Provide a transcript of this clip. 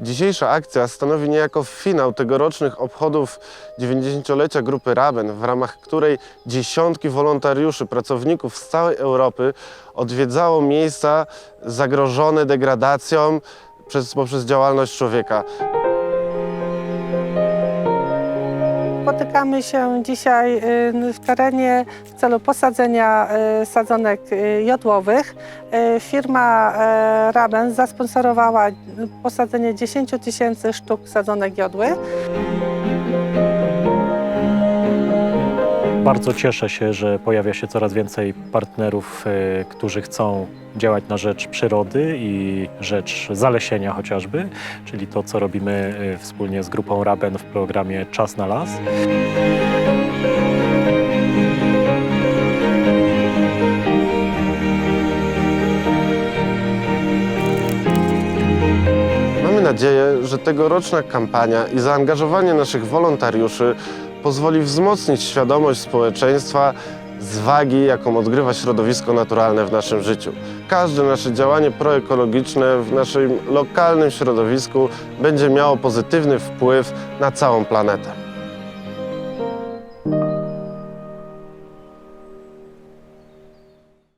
Dzisiejsza akcja stanowi niejako finał tegorocznych obchodów 90-lecia Grupy Raben, w ramach której dziesiątki wolontariuszy, pracowników z całej Europy odwiedzało miejsca zagrożone degradacją przez, poprzez działalność człowieka. Spotykamy się dzisiaj y, w terenie w celu posadzenia y, sadzonek y, jodłowych. Firma Raben zasponsorowała posadzenie 10 tysięcy sztuk sadzonek jodłych. Bardzo cieszę się, że pojawia się coraz więcej partnerów, e, którzy chcą działać na rzecz przyrody i rzecz zalesienia chociażby, czyli to, co robimy e, wspólnie z grupą Raben w programie Czas na las. Mamy nadzieję, że tegoroczna kampania i zaangażowanie naszych wolontariuszy pozwoli wzmocnić świadomość społeczeństwa z wagi, jaką odgrywa środowisko naturalne w naszym życiu. Każde nasze działanie proekologiczne w naszym lokalnym środowisku będzie miało pozytywny wpływ na całą planetę.